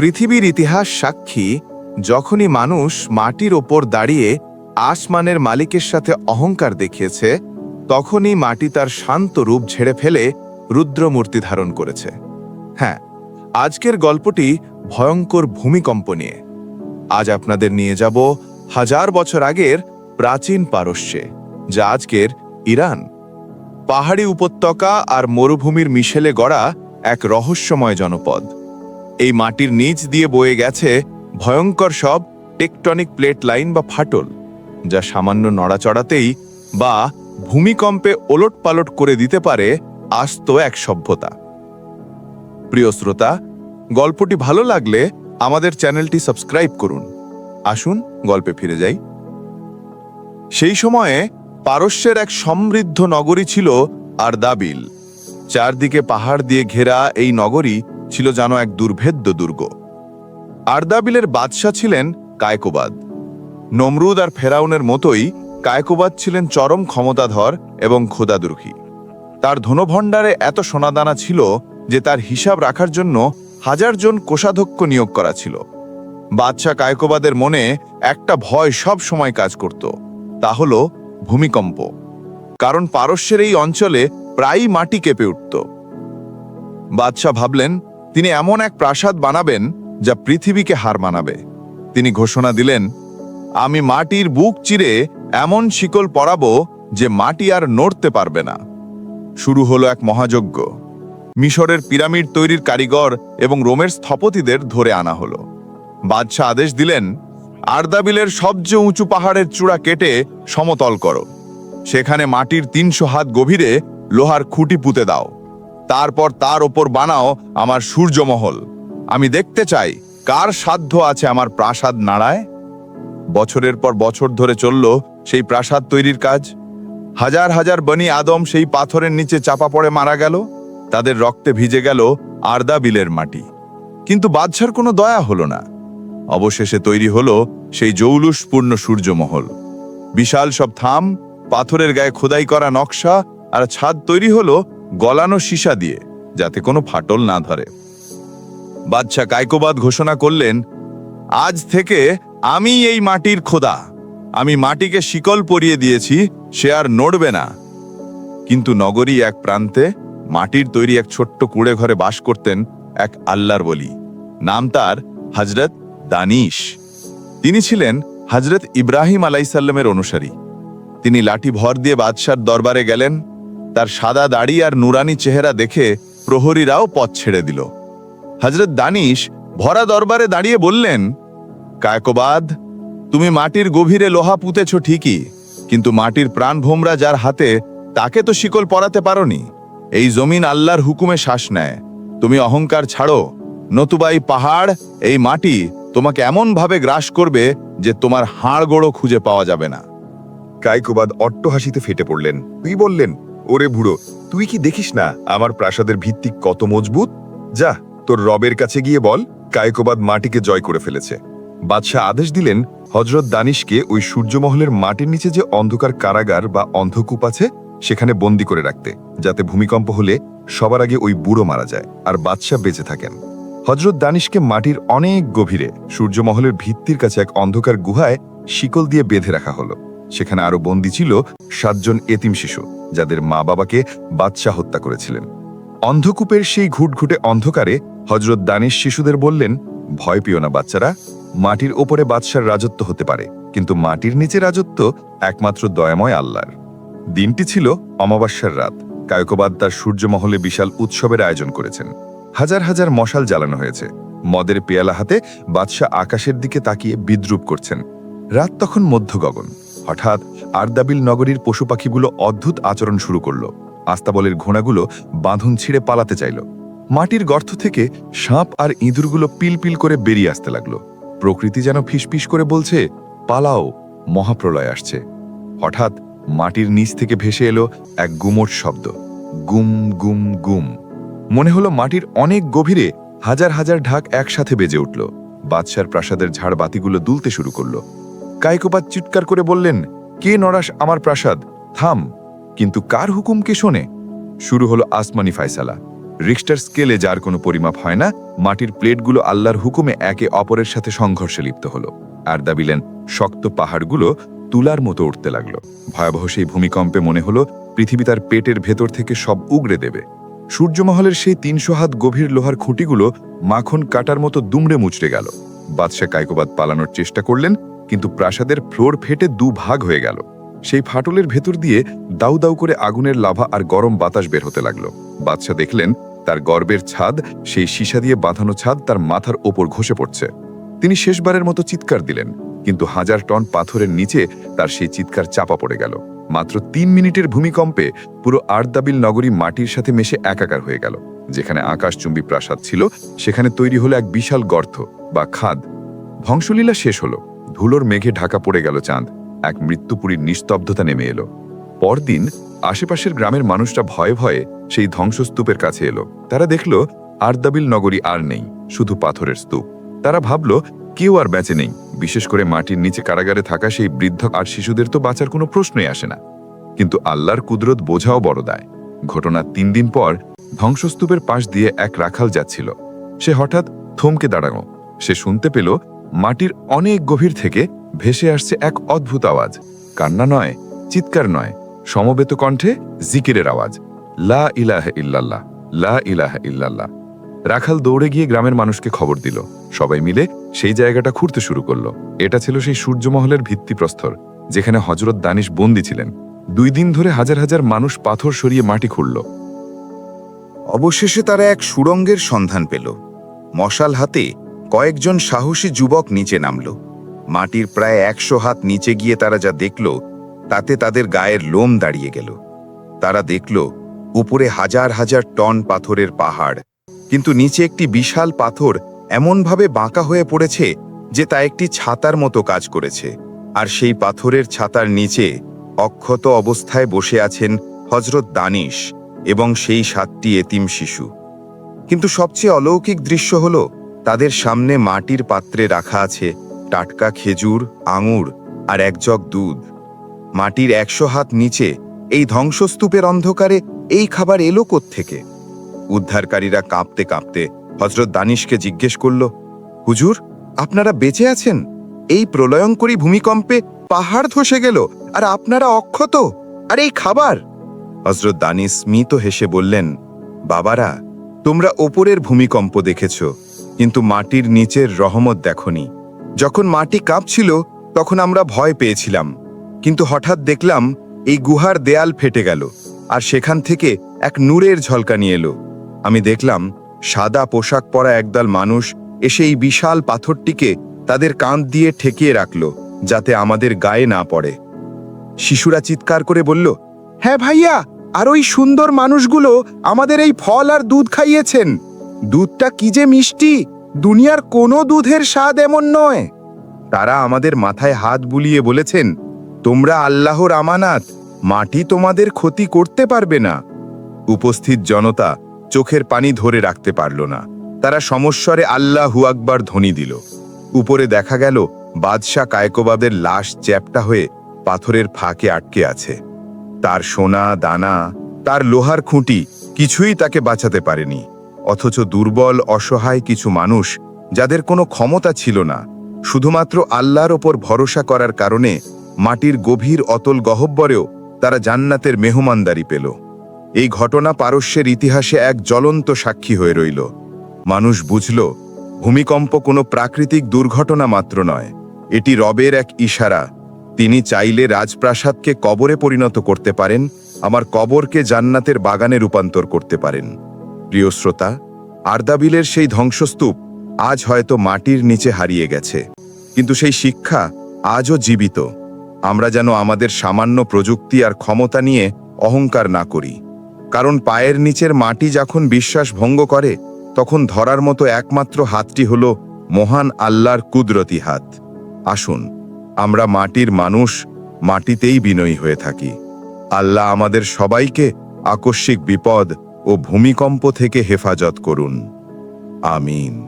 পৃথিবীর ইতিহাস সাক্ষী, যখনই মানুষ মাটির ওপর দাঁড়িয়ে আসমানের মালিকের সাথে অহংকার দেখিয়েছে, তখনই মাটি তার শান্ত রূপ ঝেড়ে ফেলে রুদ্রমূর্তি ধারণ করেছে। হ্যাঁ আজকের গল্পটি ভয়ঙ্কর ভূমিকম্প নিয়ে। আজ আপনাদের নিয়ে যাব হাজার বছর আগের প্রাচীন পারস্যে, যা আজকের ইরান। পাহাড়ি উপত্যকা আর মরুভূমির মিশেলে গড়া এক রহস্যময় জনপদ। এই মাটির নিচ দিয়ে বয়ে গেছে ভয়ঙ্কর সব টেকটনিক প্লেট লাইন বা ফাটল, যা সামান্য নড়াচড়াতেই বা ভূমিকম্পে ওলটপালট করে দিতে পারে আস্ত এক সভ্যতা। প্রিয় শ্রোতা, গল্পটি ভালো লাগলে আমাদের চ্যানেলটি সাবস্ক্রাইব করুন। আসুন, গল্পে ফিরে যাই। সেই সময়ে পারস্যের এক সমৃদ্ধ নগরী ছিল আর দাবিল চারদিকে পাহাড় দিয়ে ঘেরা এই নগরী ছিল যেন এক দুর্ভেদ্য দুর্গ। আর্দাবিলের বাদশাহ ছিলেন কায়কোবাদ। নমরুদ আর ফেরাউনের মতোই কায়কোবাদ ছিলেন চরম ক্ষমতাধর এবং ক্ষুদাদ্রোহী তার ধনভণ্ডারে এত সোনাদানা ছিল যে তার হিসাব রাখার জন্য হাজার জন কোষাধ্যক্ষ নিয়োগ করা ছিল। বাদশাহ কায়কোবাদের মনে একটা ভয় সব সময় কাজ করত, তা হল ভূমিকম্প। কারণ পারস্যের এই অঞ্চলে প্রায়ই মাটি কেঁপে উঠত। বাদশাহ ভাবলেন তিনি এমন এক প্রাসাদ বানাবেন যা পৃথিবীকে হার মানাবে। তিনি ঘোষণা দিলেন, আমি মাটির বুক চিরে এমন শিকল পরাব যে মাটি আর নড়তে পারবে না। শুরু হলো এক মহাযজ্ঞ। মিশরের পিরামিড তৈরির কারিগর এবং রোমের স্থপতিদের ধরে আনা হলো। বাদশাহ আদেশ দিলেন, আর্দাবিলের সবচেয়ে উঁচু পাহাড়ের চূড়া কেটে সমতল করো। সেখানে মাটির তিনশো হাত গভীরে লোহার খুঁটি পুঁতে দাও। তারপর তার ওপর বানাও আমার সূর্যমহল। আমি দেখতে চাই, কার সাধ্য আছে আমার প্রাসাদ নাড়ায়? বছরের পর বছর ধরে চলল সেই প্রাসাদ তৈরির কাজ। হাজার হাজার বনি আদম সেই পাথরের নিচে চাপা পড়ে মারা গেল। তাদের রক্তে ভিজে গেল আর্দা বিলের মাটি। কিন্তু বাদশার কোনো দয়া হলো না। অবশেষে তৈরি হলো সেই জৌলুসপূর্ণ সূর্যমহল। বিশাল সব থাম, পাথরের গায়ে খোদাই করা নকশা আর ছাদ তৈরি হলো গলানো সীসা দিয়ে যাতে কোনো ফাটল না ধরে। বাদশাহ কায়কোবাদ ঘোষণা করলেন, আজ থেকে আমি এই মাটির খোদা। আমি মাটিকে শিকল পরিয়ে দিয়েছি, সে আর নড়বে না। কিন্তু নগরী এক প্রান্তে মাটির তৈরি এক ছোট্ট কুড়ে ঘরে বাস করতেন এক আল্লাহর বলি। নাম তার হজরত দানিশ। তিনি ছিলেন হজরত ইব্রাহিম আলাইসাল্লামের অনুসারী। তিনি লাঠি ভর দিয়ে বাদশার দরবারে গেলেন তার সাদা দাড়ি আর নুরানি চেহারা দেখে প্রহরীরাও পথ ছেড়ে দিল। হজরত দানিশ ভরা দরবারে দাঁড়িয়ে বললেন, কায়কোবাদ, তুমি মাটির গভীরে লোহা পুঁতেছ ঠিকই, কিন্তু মাটির প্রাণ ভোমরা যার হাতে, তাকে তো শিকল পরাতে পারোনি। এই জমিন আল্লাহর হুকুমে শ্বাস নেয়। তুমি অহংকার ছাড়ো, নতুবা এই পাহাড়, এই মাটি তোমাকে এমন ভাবে গ্রাস করবে যে তোমার হাড় গোড়ো খুঁজে পাওয়া যাবে না। কায়কোবাদ অট্টহাসিতে ফেটে পড়লেন। তুই বললেন? ওরে বুড়ো, তুই কি দেখিস না আমার প্রাসাদের ভিত্তি কত মজবুত? যা, তোর রবের কাছে গিয়ে বল, কায়কোবাদ মাটিকে জয় করে ফেলেছে। বাদশাহ আদেশ দিলেন, হজরত দানিশকে ওই সূর্যমহলের মাটির নিচে যে অন্ধকার কারাগার বা অন্ধকূপ আছে, সেখানে বন্দি করে রাখতে, যাতে ভূমিকম্প হলে সবার আগে ওই বুড়ো মারা যায় আর বাদশাহ বেঁচে থাকেন। হজরত দানিশকে মাটির অনেক গভীরে সূর্যমহলের ভিত্তির কাছে এক অন্ধকার গুহায় শিকল দিয়ে বেঁধে রাখা হলো। সেখানে আরও বন্দী ছিল সাতজন এতিম শিশু, যাদের মা বাবাকে বাদশাহ হত্যা করেছিলেন। অন্ধকূপের সেই ঘুটঘুটে অন্ধকারে হজরত দানিশ শিশুদের বললেন, ভয় পিও না বাচ্চারা, মাটির ওপরে বাদশার রাজত্ব হতে পারে, কিন্তু মাটির নিচে রাজত্ব একমাত্র দয়াময় আল্লাহর। দিনটি ছিল অমাবস্যার রাত। কায়কোবাদ তার সূর্যমহলে বিশাল উৎসবের আয়োজন করেছেন। হাজার হাজার মশাল জ্বালানো হয়েছে। মদের পেয়ালা হাতে বাদশাহ আকাশের দিকে তাকিয়ে বিদ্রুপ করছেন। রাত তখন মধ্য গগন হঠাৎ আর্দাবিল নগরীর পশু পাখিগুলো অদ্ভুত আচরণ শুরু করল। আস্তাবলের ঘোড়াগুলো বাঁধন ছিঁড়ে পালাতে চাইল। মাটির গর্ত থেকে সাপ আর ইঁদুরগুলো পিলপিল করে বেরিয়ে আসতে লাগল। প্রকৃতি যেন ফিসফিস করে বলছে, পালাও, মহাপ্রলয় আসছে। হঠাৎ মাটির নিচ থেকে ভেসে এলো এক গুমোট শব্দ। গুম গুম গুম। মনে হলো মাটির অনেক গভীরে হাজার হাজার ঢাক একসাথে বেজে উঠল। বাদশার প্রাসাদের ঝাড় বাতিগুলো দুলতে শুরু করল। কায়কোপাত চিৎকার করে বললেন, কে নরাস আমার প্রাসাদ? থাম। কিন্তু কার হুকুম কে শোনে? শুরু হলো আসমানি ফায়সালা। রিক্সটার স্কেলে যার কোনো পরিমাপ হয় না, মাটির প্লেটগুলো আল্লাহর হুকুমে একে অপরের সাথে সংঘর্ষে লিপ্ত হলো আর দাবিলেন, শক্ত পাহাড়গুলো তুলার মতো উঠতে লাগল। ভয়াবহ সেই ভূমিকম্পে মনে হলো পৃথিবী তার পেটের ভেতর থেকে সব উগড়ে দেবে। সূর্যমহলের সেই তিনশো হাত গভীর লোহার খুঁটিগুলো মাখন কাটার মতো দুমড়ে মুচড়ে গেল। বাদশাহ কায়কোবাদ পালানোর চেষ্টা করলেন কিন্তু প্রাসাদের ফ্লোর ফেটে দু ভাগ হয়ে গেল। সেই ফাটলের ভেতর দিয়ে দাউ দাউ করে আগুনের লাভা আর গরম বাতাস বের হতে লাগল। বাদশাহ দেখলেন, তার গর্বের ছাদ, সেই সীসা দিয়ে বাঁধানো ছাদ তার মাথার ওপর ঘষে পড়ছে। তিনি শেষবারের মতো চিৎকার দিলেন, কিন্তু হাজার টন পাথরের নিচে তার সেই চিৎকার চাপা পড়ে গেল। মাত্র তিন মিনিটের ভূমিকম্পে পুরো আর্দাবিল নগরী মাটির সাথে মেশে একাকার হয়ে গেল। যেখানে আকাশচুম্বী প্রাসাদ ছিল, সেখানে তৈরি হলো এক বিশাল গর্ত বা খাদ। ধ্বংসলীলা শেষ হলো। ধুলোর মেঘে ঢাকা পড়ে গেল চাঁদ। এক মৃত্যুপুরীর নিস্তব্ধতা নেমে এলো। পরদিন আশেপাশের গ্রামের মানুষরা ভয়ে ভয়ে সেই ধ্বংসস্তূপের কাছে এলো। তারা দেখল, আর্দাবিল নগরী আর নেই, শুধু পাথরের স্তূপ। তারা ভাবল, কেউ আর বেঁচে নেই। বিশেষ করে মাটির নিচে কারাগারে থাকা সেই বৃদ্ধ আর শিশুদের তো বাঁচার কোনো প্রশ্নই আসে না। কিন্তু আল্লাহর কুদরত বোঝাও বড় দায়। ঘটনার তিন দিন পর ধ্বংসস্তূপের পাশ দিয়ে এক রাখাল যাচ্ছিল। সে হঠাৎ থমকে দাঁড়ানো সে শুনতে পেল মাটির অনেক গভীর থেকে ভেসে আসছে এক অদ্ভুত আওয়াজ। কান্না নয়, চিৎকার নয়, সমবেত কণ্ঠে জিকিরের আওয়াজ। লা ইলাহা ইল্লাল্লাহ, লা ইলাহা ইল্লাল্লাহ। রাখাল দৌড়ে গিয়ে গ্রামের মানুষকে খবর দিল। সবাই মিলে সেই জায়গাটা খুঁড়তে শুরু করল। এটা ছিল সেই সূর্যমহলের ভিত্তিপ্রস্তর, যেখানে হজরত দানিশ বন্দী ছিলেন। দুই দিন ধরে হাজার হাজার মানুষ পাথর সরিয়ে মাটি খুঁড়ল। অবশেষে তারা এক সুড়ঙ্গের সন্ধান পেল। মশাল হাতে কয়েকজন সাহসী যুবক নিচে নামল। মাটির প্রায় একশো হাত নিচে গিয়ে তারা যা দেখল, তাতে তাদের গায়ের লোম দাঁড়িয়ে গেল। তারা দেখল, উপরে হাজার হাজার টন পাথরের পাহাড়। কিন্তু নিচে একটি বিশাল পাথর এমনভাবে বাঁকা হয়ে পড়েছে যে তা একটি ছাতার মতো কাজ করেছে। আর সেই পাথরের ছাতার নিচে অক্ষত অবস্থায় বসে আছেন হজরত দানিশ এবং সেই সাতটি এতিম শিশু। কিন্তু সবচেয়ে অলৌকিক দৃশ্য হল তাদের সামনে মাটির পাত্রে রাখা আছে টাটকা খেজুর, আঙুর আর এক জগ দুধ। মাটির একশো হাত নিচে এই ধ্বংসস্তূপের অন্ধকারে এই খাবার এলো থেকে উদ্ধারকারীরা কাঁপতে কাঁপতে হজরত দানিশকে জিজ্ঞেস করল, হুজুর, আপনারা বেঁচে আছেন? এই প্রলয়ঙ্করী ভূমিকম্পে পাহাড় ধসে গেল আর আপনারা অক্ষত? আর এই খাবার? হজরত দানিস স্মিত হেসে বললেন, বাবারা, তোমরা ওপরের ভূমিকম্প দেখেছ। কিন্তু মাটির নিচের রহমত দেখনি। যখন মাটি কাঁপছিল, তখন আমরা ভয় পেয়েছিলাম। কিন্তু হঠাৎ দেখলাম, এই গুহার দেয়াল ফেটে গেল, আর সেখান থেকে এক নূরের ঝলকানি এলো। আমি দেখলাম, সাদা পোশাক পরা একদল মানুষ এসে এই বিশাল পাথরটিকে তাদের কাঁধ দিয়ে ঠেকিয়ে রাখল, যাতে আমাদের গায়ে না পড়ে। শিশুরা চিৎকার করে বলল হ্যাঁ ভাইয়া, আর ওই সুন্দর মানুষগুলো আমাদের এই ফল আর দুধ খাইয়েছেন। দুধটা কি যে মিষ্টি। দুনিয়ার কোনো দুধের স্বাদ এমন নয়। তারা আমাদের মাথায় হাত বুলিয়ে বলেছেন, তোমরা আল্লাহর আমানাত, মাটি তোমাদের ক্ষতি করতে পারবে না। উপস্থিত জনতা চোখের পানি ধরে রাখতে পারল না। তারা সমস্বরে আল্লাহু আকবার ধ্বনি দিল। উপরে দেখা গেল বাদশাহ কায়কোবাদের লাশ চ্যাপটা হয়ে পাথরের ফাঁকে আটকে আছে। তার সোনা, দানা, তার লোহার খুঁটি কিছুই তাকে বাঁচাতে পারেনি। অথচ দুর্বল, অসহায় কিছু মানুষ যাদের কোনো ক্ষমতা ছিল না। শুধুমাত্র আল্লাহর ওপর ভরসা করার কারণে মাটির গভীর অতল গহব্বরেও তারা জান্নাতের মেহমানদারি পেল। এই ঘটনা পারস্যের ইতিহাসে এক জ্বলন্ত সাক্ষী হয়ে রইল। মানুষ বুঝল, ভূমিকম্প কোনো প্রাকৃতিক দুর্ঘটনা মাত্র নয়, এটি রবের এক ইশারা। তিনি চাইলে রাজপ্রাসাদকে কবরে পরিণত করতে পারেন, আমার কবরকে জান্নাতের বাগানে রূপান্তর করতে পারেন। প্রিয় শ্রোতা, আর্দাবিলের সেই ধ্বংসস্তূপ আজ হয়তো মাটির নিচে হারিয়ে গেছে। কিন্তু সেই শিক্ষা আজও জীবিত। আমরা যেন আমাদের সামান্য প্রযুক্তি আর ক্ষমতা নিয়ে অহংকার না করি। কারণ পায়ের নিচের মাটি যখন বিশ্বাস ভঙ্গ করে, তখন ধরার মতো একমাত্র হাতটি হল মহান আল্লাহর কুদরতি হাত। আসুন, আমরা মাটির মানুষ মাটিতেই বিনয়ী হয়ে থাকি। আল্লাহ আমাদের সবাইকে আকস্মিক বিপদ ও ভূমিকম্প থেকে হেফাজত করুন। আমিন।